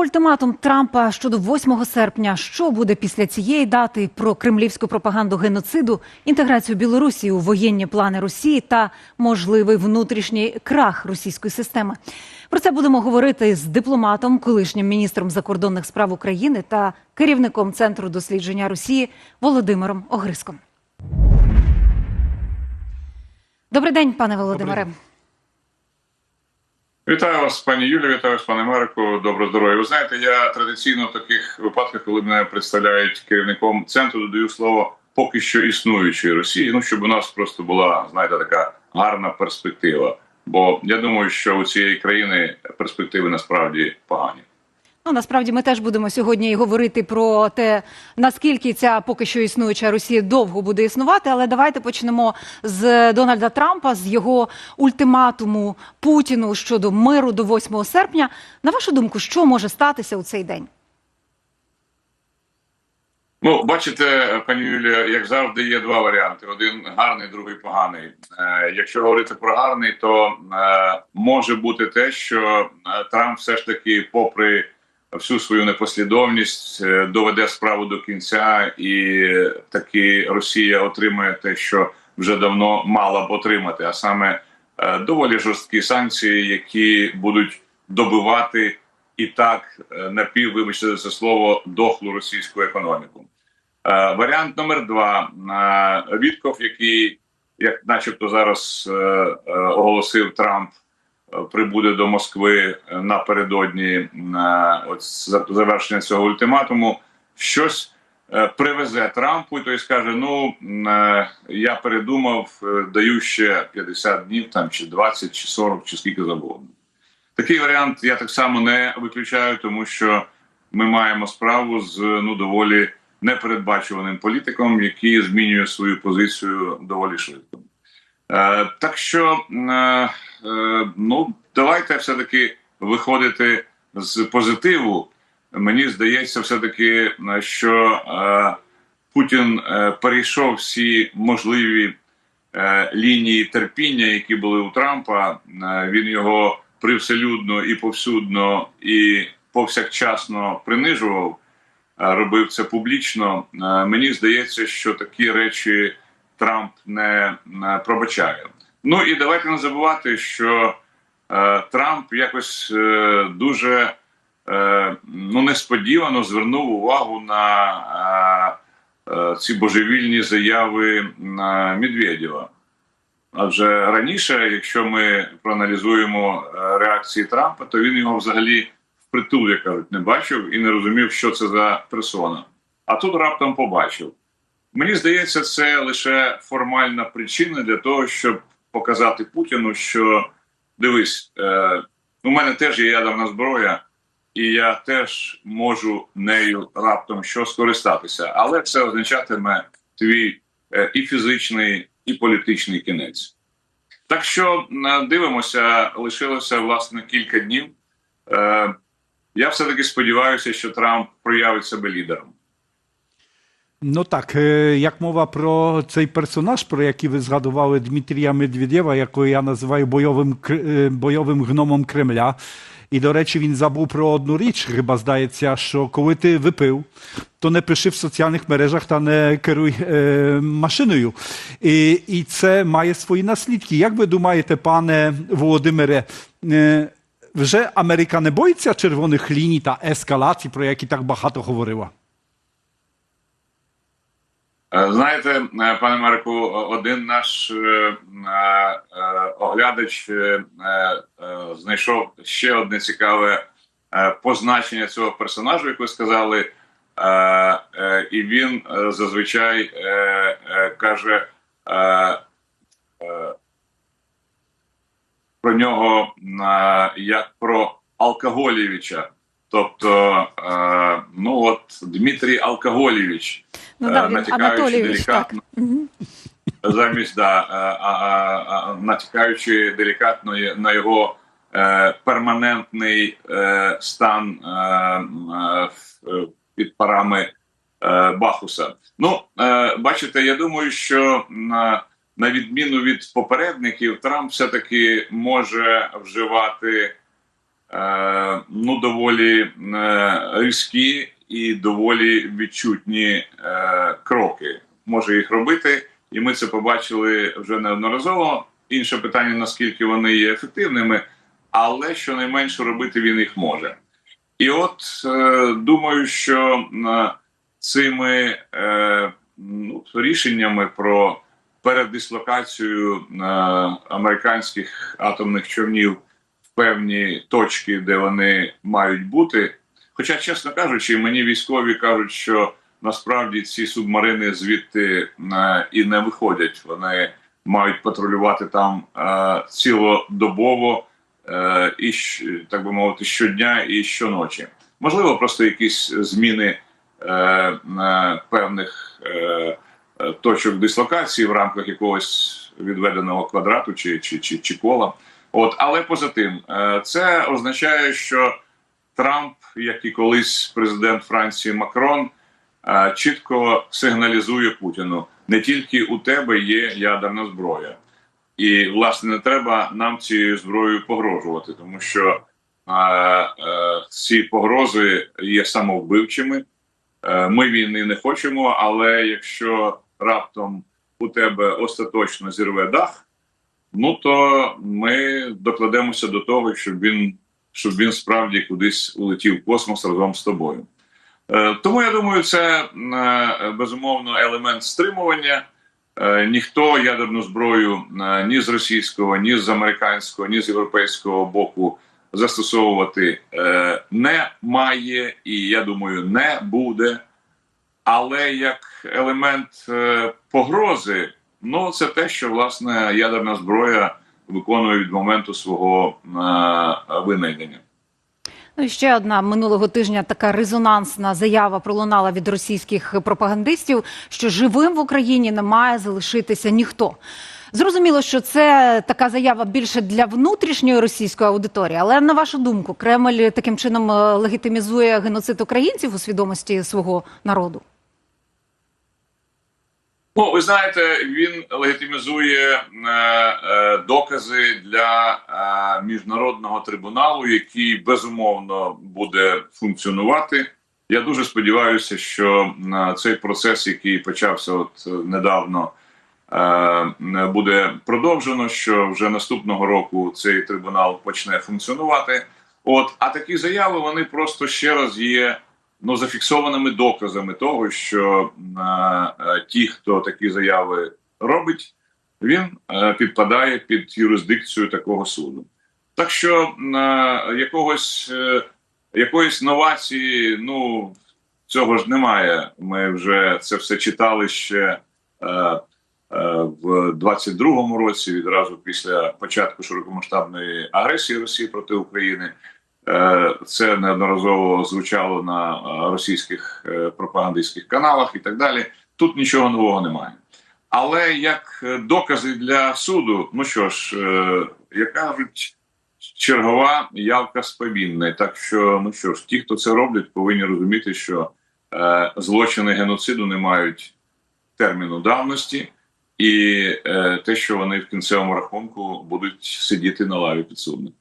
ультиматум Трампа щодо 8 серпня. Що буде після цієї дати про кремлівську пропаганду геноциду, інтеграцію Білорусі у воєнні плани Росії та можливий внутрішній крах російської системи? Про це будемо говорити з дипломатом, колишнім міністром закордонних справ України та керівником центру дослідження Росії Володимиром Огриском. Добрий день, пане Володимире. Вітаю вас, пані Юлі, вітаю вас, пане Марку. Добро здоров'я. Ви знаєте, я традиційно в таких випадках, коли мене представляють керівником центру, додаю слово поки що існуючої Росії. Ну щоб у нас просто була знаєте, така гарна перспектива. Бо я думаю, що у цієї країни перспективи насправді погані. Ну насправді ми теж будемо сьогодні і говорити про те, наскільки ця поки що існуюча Росія довго буде існувати. Але давайте почнемо з Дональда Трампа, з його ультиматуму Путіну щодо миру до 8 серпня. На вашу думку, що може статися у цей день? Ну, бачите, пані Юлія, як завжди, є два варіанти: один гарний, другий поганий. Е, якщо говорити про гарний, то е, може бути те, що е, Трамп все ж таки, попри всю свою непослідовність, е, доведе справу до кінця, і таки Росія отримає те, що вже давно мала б отримати, а саме е, доволі жорсткі санкції, які будуть добивати і так е, напів, вибачте за це слово, дохлу російську економіку. Варіант номер два Вітков, який, як начебто, зараз оголосив Трамп, прибуде до Москви е, напередодні е, завершення цього ультиматуму, щось е, привезе Трампу, і той скаже: Ну я передумав, даю ще 50 днів, там чи 20, чи 40, чи скільки завгодно. Такий варіант я так само не виключаю, тому що ми маємо справу з ну доволі непередбачуваним політиком, який змінює свою позицію доволі швидко. Е, так що е, е, ну давайте все таки виходити з позитиву. Мені здається, все таки, що Путін перейшов всі можливі лінії терпіння, які були у Трампа. Він його привселюдно і повсюдно і повсякчасно принижував, робив це публічно. Мені здається, що такі речі Трамп не, пробачає. Ну і давайте не забувати, що е, Трамп якось е, дуже е, ну несподівано звернув увагу на е, е, ці божевільні заяви на Медведєва. Адже раніше, якщо ми проаналізуємо е, реакції Трампа, то він його взагалі впритул, як кажуть, не бачив і не розумів, що це за персона. А тут раптом побачив. Мені здається, це лише формальна причина для того, щоб показати Путіну, що дивись, е, у мене теж є ядерна зброя, і я теж можу нею раптом що скористатися. Але це означатиме твій е, і фізичний, і політичний кінець. Так що е, дивимося, лишилося власне кілька днів. Е, я все таки сподіваюся, що Трамп проявить себе лідером. No tak, e, jak mowa pro цей персонаж, про який ви згадували Дмитрія Медведєва, якого я називаю бойовим, е, бойовим гномом Кремля. І, до речі, він забув про одну річ, хіба здається, що коли ти випив, то не пиши в соціальних мережах та не керуй е, машиною. І, і це має свої наслідки. Як ви думаєте, пане Володимире, е, вже Америка не боїться червоних ліній та ескалацій, про які так багато говорила? Е, Знаєте, е, пане Марку, один наш е, оглядач знайшов ще одне цікаве позначення цього персонажу, як ви сказали, і він зазвичай каже про нього як про Алкоголєвича. Тобто, е, ну от Дмитрій Алкоголєвич. Ну Е, да, натякаючи Анатолійович, так. делікатно. замість да, е, а, а, натякаючи делікатно на його е, перманентний е, стан е, е, під парами е, Бахуса. Ну, е, бачите, я думаю, що на, на відміну від попередників, Трамп все-таки може вживати е, ну доволі е, різкі і доволі відчутні е, кроки. Може їх робити, і ми це побачили вже неодноразово. Інше питання, наскільки вони є ефективними, але щонайменше робити він їх може. І от е, думаю, що цими ну, рішеннями про передислокацію американських атомних човнів певні точки, де вони мають бути. Хоча, чесно кажучи, мені військові кажуть, що насправді ці субмарини звідти е, і не виходять. Вони мають патрулювати там е, цілодобово е, і так би мовити, щодня і щоночі. Можливо, просто якісь зміни певних точок дислокації в рамках якогось відведеного квадрату чи, чи, чи, чи кола. От, але поза тим, е, це означає, що Трамп, як і колись президент Франції Макрон, е, чітко сигналізує Путіну: не тільки у тебе є ядерна зброя, і власне не треба нам цією зброєю погрожувати, тому що е, ці погрози є самовбивчими. Ми війни не хочемо, але якщо раптом у тебе остаточно зірве дах, ну то ми докладемося до того, щоб він, щоб він справді кудись улетів в космос разом з тобою. Е, Тому я думаю, це е, безумовно елемент стримування. Е, Ніхто ядерну зброю ні з російського, ні з американського, ні з європейського боку застосовувати не має, і я думаю, не буде. Але як елемент погрози, ну це те, що власне ядерна зброя виконує від моменту свого е, винайдення. Ну ще одна минулого тижня така резонансна заява пролунала від російських пропагандистів, що живим в Україні не має залишитися ніхто. Зрозуміло, що це така заява більше для внутрішньої російської аудиторії, але на вашу думку, Кремль таким чином е, легітимізує геноцид українців у свідомості свого народу. Ну, ви знаєте, він легітимізує е, е, докази для е, міжнародного трибуналу, який безумовно буде функціонувати. Я дуже сподіваюся, що е, цей процес, який почався от е, недавно, е, буде продовжено. Що вже наступного року цей трибунал почне функціонувати. От, а такі заяви вони просто ще раз є ну, зафіксованими доказами того, що е, е, ті, хто такі заяви робить, він е, підпадає під юрисдикцію такого суду. Так що якогось якоїсь новації, ну цього ж немає. Ми вже це все читали ще в 22-му році, відразу після початку широкомасштабної агресії Росії проти України. Е, Це неодноразово звучало на е, російських е, пропагандистських каналах і так далі. Тут нічого нового немає. Але як докази для суду, ну що ж, як кажуть, чергова явка з повінної. Так що, ну що ж, ті, хто це роблять, повинні розуміти, що злочини геноциду не мають терміну давності, і те, що вони в кінцевому рахунку будуть сидіти на лаві підсудних.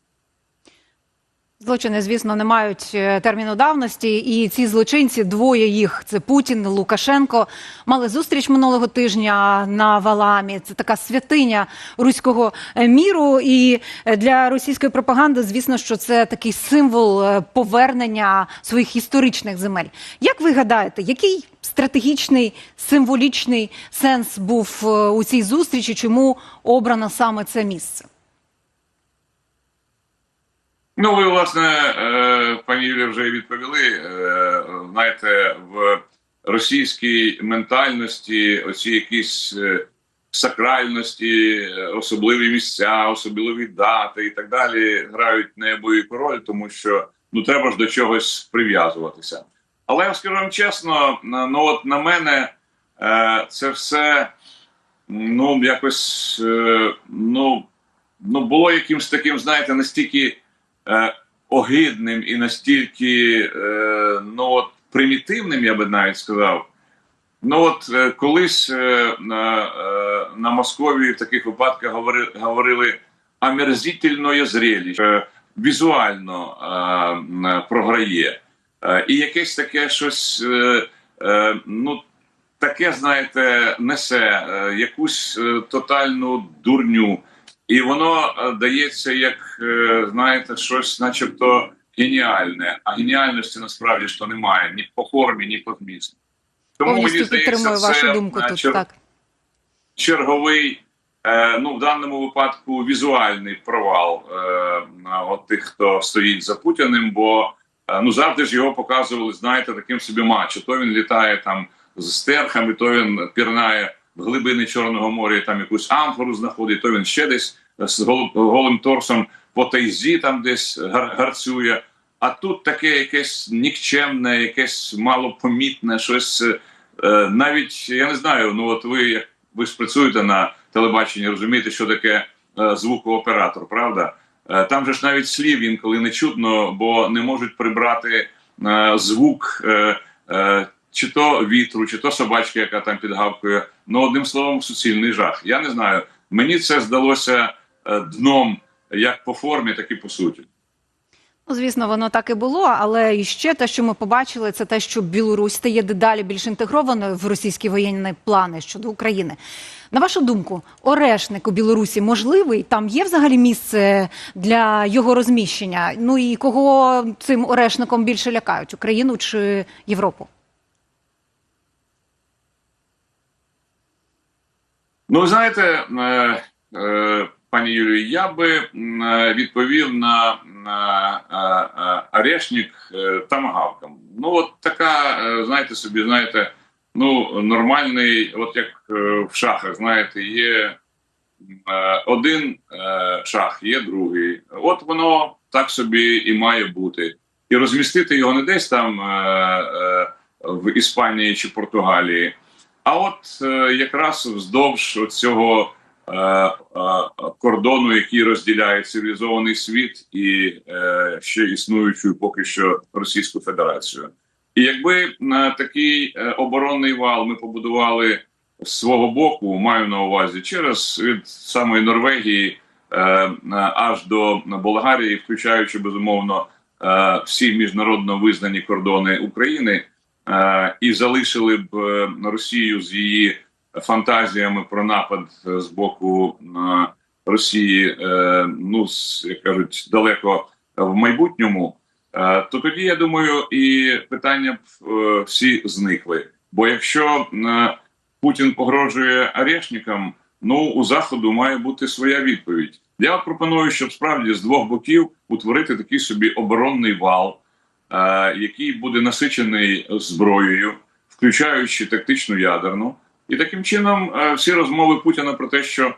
Злочини, звісно, не мають е, терміну давності, і ці злочинці, двоє їх це Путін, Лукашенко, мали зустріч минулого тижня на Валамі. Це така святиня руського е, міру. І е, для російської пропаганди, звісно, що це такий символ повернення своїх історичних земель. Як ви гадаєте, який стратегічний символічний сенс був у цій зустрічі? Чому обрано саме це місце? Ну, ви, власне, е, пані Юлія, вже відповіли. Е, Знаєте, в російській ментальності оці якісь е, сакральності, особливі місця, особливі дати і так далі грають неабияку роль, тому що ну треба ж до чогось прив'язуватися. Але я скажу вам чесно, ну от на мене це все ну якось ну, ну було якимось таким, знаєте, настільки е, огидним і настільки е, ну от примітивним, я би навіть сказав. Ну от е, колись е, на, е, на Московії в таких випадках говори, говорили омерзительне зрелище. Е, візуально е, програє. Е, і якесь таке щось, е, е, ну таке, знаєте, несе е, якусь е, тотальну дурню, і воно е, дається як, е, знаєте, щось, начебто, геніальне. А геніальності насправді ж то немає ні по формі, ні по змісту. Тому мені здається, підтримую вашу це, думку тут. чер- Так. черговий, е, ну в даному випадку візуальний провал на от тих, хто стоїть за Путіним, бо ну завжди ж його показували, знаєте, таким собі матчем. То він літає там з стерхами, то він пірнає в глибини Чорного моря, і там якусь амфору знаходить, то він ще десь з гол- голим торсом по тайзі там десь гар- гарцює. А тут таке якесь нікчемне, якесь малопомітне, щось е, навіть я не знаю. Ну от ви як ви ж працюєте на телебаченні, розумієте, що таке е, звукооператор, правда? Е, там же ж навіть слів інколи не чутно, бо не можуть прибрати е, звук е, е, чи то вітру, чи то собачки, яка там підгавкує. Ну, одним словом, суцільний жах. Я не знаю. Мені це здалося е, дном як по формі, так і по суті. Ну, звісно, воно так і було, але і ще те, що ми побачили, це те, що Білорусь стає дедалі більш інтегрованою в російські воєнні плани щодо України. На вашу думку, орешник у Білорусі можливий? Там є взагалі місце для його розміщення? Ну і кого цим орешником більше лякають Україну чи Європу? Ну, знаєте, е, е, пані Юлію, я би е, відповів на, орешник тамагавкам. Ну, от така, знаєте собі, знаєте, ну, нормальний, от як в шахах, знаєте, є один шах, є другий. От воно так собі і має бути. І розмістити його не десь там в Іспанії чи Португалії. А от е, якраз вздовж цього е, е, кордону, який розділяє цивілізований світ і ще існуючу поки що Російську Федерацію. І якби на такий оборонний вал ми побудували з свого боку, маю на увазі через від самої Норвегії аж до Болгарії, включаючи безумовно всі міжнародно визнані кордони України. Е, і залишили б е, Росію з її фантазіями про напад е, з боку Росії, ну як кажуть, далеко в майбутньому, то тоді я думаю, і питання б всі зникли. Бо якщо Путін погрожує арешникам, ну у заходу має бути своя відповідь. Я пропоную, щоб справді з двох боків утворити такий собі оборонний вал який буде насичений зброєю, включаючи тактичну ядерну, і таким чином е, всі розмови Путіна про те, що е,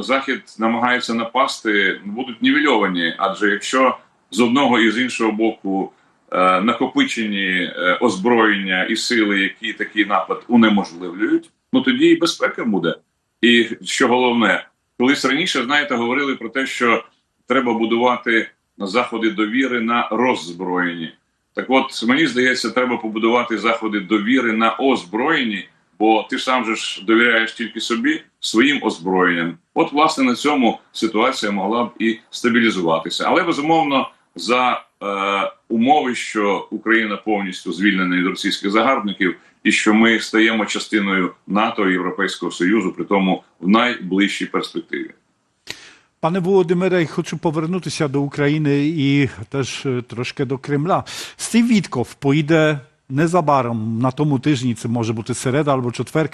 Захід намагається напасти, будуть нівельовані. Адже якщо з одного і з іншого боку е, накопичені е, озброєння і сили, які такий напад унеможливлюють, ну тоді і безпека буде. І що головне, колись раніше знаєте, говорили про те, що треба будувати заходи довіри на роззброєнні. Так от мені здається, треба побудувати заходи довіри на озброєнні, бо ти сам же ж довіряєш тільки собі своїм озброєнням. От, власне, на цьому ситуація могла б і стабілізуватися. Але безумовно, за е, умови, що Україна повністю звільнена від російських загарбників, і що ми стаємо частиною НАТО і Європейського Союзу, при тому в найближчій перспективі. Panie Володимире, хочу повернутися до України і теж е, трошки до Кремля. Стів Вітков поїде незабаром на тому тижні, це може бути середа або четверг,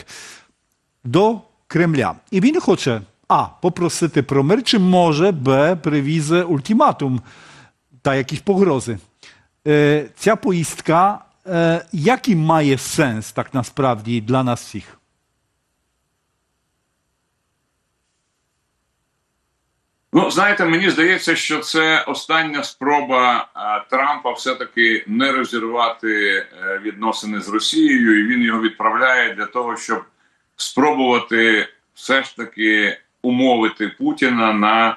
до Кремля. І він хоче А. Попросити про мир, чи може Б. Привізе ультиматум та якісь погрози. Е, Ця поїздка, е, який має сенс так насправді для нас всіх? Ну, знаєте, мені здається, що це остання спроба а, Трампа все-таки не розірвати е, відносини з Росією, і він його відправляє для того, щоб спробувати все ж таки умовити Путіна на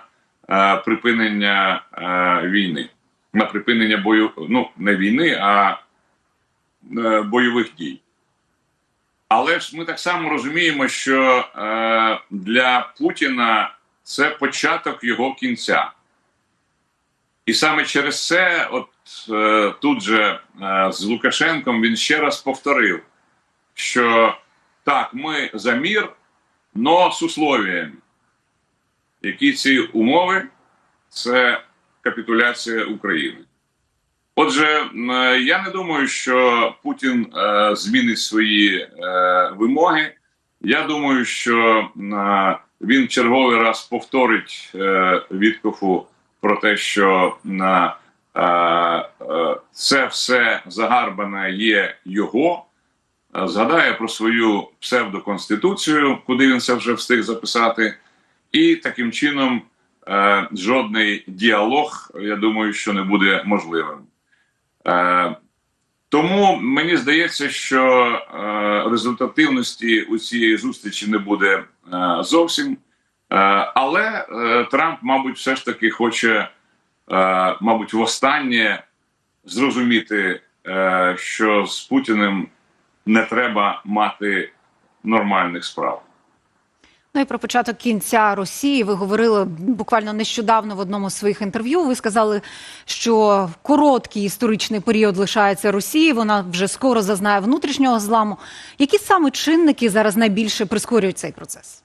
е, припинення е, війни, на припинення бою, ну не війни, а е, бойових дій. Але ж ми так само розуміємо, що е, для Путіна це початок його кінця. І саме через це, от е, тут же е, з Лукашенком він ще раз повторив, що так, ми за мір, но з условиями. Які ці умови? Це капітуляція України. Отже, е, я не думаю, що Путін е, змінить свої е, вимоги. Я думаю, що е, він черговий раз повторить е, Віткофу про те, що м, е, е, це все загарбане є його. Е, Згадає про свою псевдоконституцію, куди він це вже встиг записати, і таким чином е, жодний діалог, я думаю, що не буде можливим. Е, тому мені здається, що е, результативності у цієї зустрічі не буде е, зовсім. Е, але Трамп, мабуть, все ж таки хоче, мабуть, востаннє зрозуміти, що з Путіним не треба мати нормальних справ. Ну і про початок кінця Росії ви говорили буквально нещодавно в одному з своїх інтерв'ю. Ви сказали, що короткий історичний період лишається Росії. Вона вже скоро зазнає внутрішнього зламу. Які саме чинники зараз найбільше прискорюють цей процес?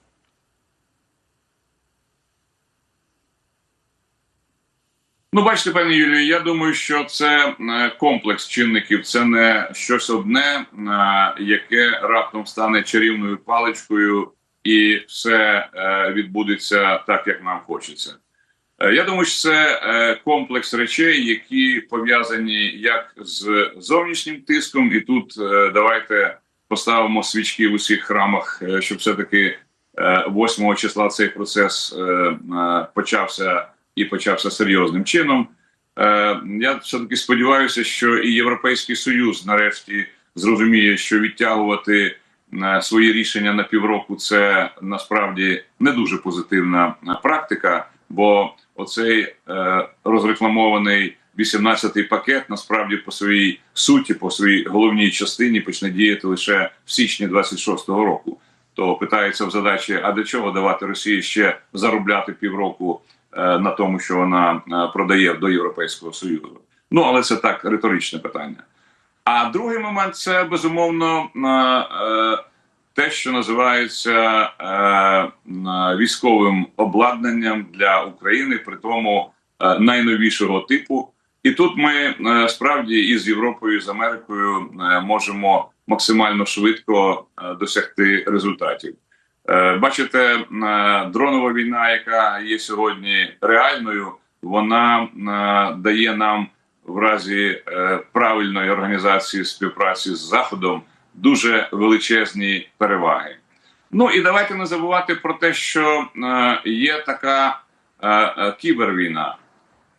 Ну, бачите, пані Юлію, я думаю, що це е, комплекс чинників, це не щось одне, е, яке раптом стане чарівною паличкою, і все е, відбудеться так, як нам хочеться. Е, Я думаю, що це е, комплекс речей, які пов'язані як з зовнішнім тиском, і тут давайте поставимо свічки в усіх храмах, щоб все-таки е, 8 числа цей процес почався і почався серйозним чином. Я все таки сподіваюся, що і Європейський Союз нарешті зрозуміє, що відтягувати свої рішення на півроку це насправді не дуже позитивна е, практика, бо оцей е, розрекламований 18-й пакет насправді по своїй суті, по своїй головній частині почне діяти лише в січні 26-го року. То питається в задачі: а для чого давати Росії ще заробляти півроку е, на тому, що вона е, продає до Європейського Союзу? Ну але це так риторичне питання. А другий момент це безумовно е, е, те, що називається е, військовим обладнанням для України, при тому найновішого типу. І тут ми справді із Європою, і з Америкою можемо максимально швидко досягти результатів. Бачите, дронова війна, яка є сьогодні реальною, вона дає нам в разі е, правильної організації співпраці з Заходом дуже величезні переваги. Ну і давайте не забувати про те, що е, є така е, кібервійна.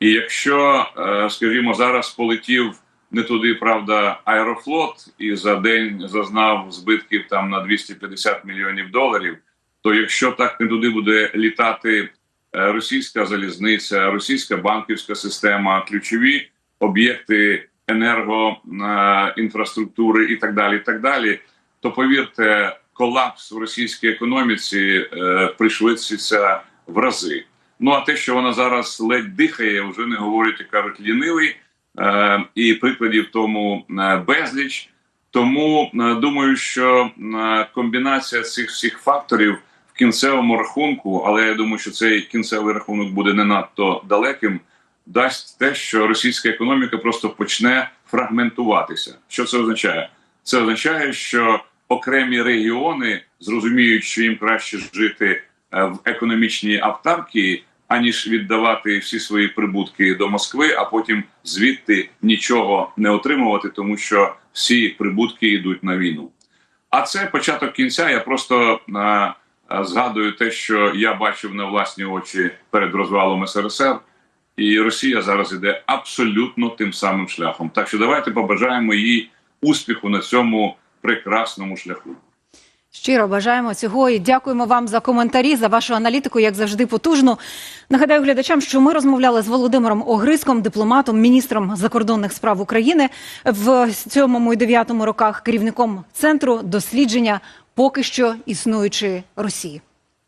І якщо, скажімо, зараз полетів не туди, правда, аерофлот і за день зазнав збитків там на 250 мільйонів доларів, то якщо так не туди буде літати російська залізниця, російська банківська система, ключові об'єкти енергоінфраструктури і так далі, і так далі, то повірте, колапс в російській економіці е, пришвидшиться в рази. Ну а те, що вона зараз ледь дихає, вже не говорять, і кажуть, лінивий, е, і прикладів тому е, безліч. Тому е, думаю, що е, комбінація цих всіх факторів в кінцевому рахунку, але я думаю, що цей кінцевий рахунок буде не надто далеким, дасть те, що російська економіка просто почне фрагментуватися. Що це означає? Це означає, що окремі регіони зрозуміють, що їм краще жити е, в економічній автаркії, аніж віддавати всі свої прибутки до Москви, а потім звідти нічого не отримувати, тому що всі прибутки йдуть на війну. А це початок кінця. Я просто е, е, згадую те, що я бачив на власні очі перед розвалом СРСР, і Росія зараз іде абсолютно тим самим шляхом. Так що давайте побажаємо їй успіху на цьому прекрасному шляху. Щиро бажаємо цього і дякуємо вам за коментарі, за вашу аналітику, як завжди, потужну. Нагадаю глядачам, що ми розмовляли з Володимиром Огриском, дипломатом, міністром закордонних справ України в сьомому і дев'ятому роках, керівником центру дослідження поки що існуючої Росії.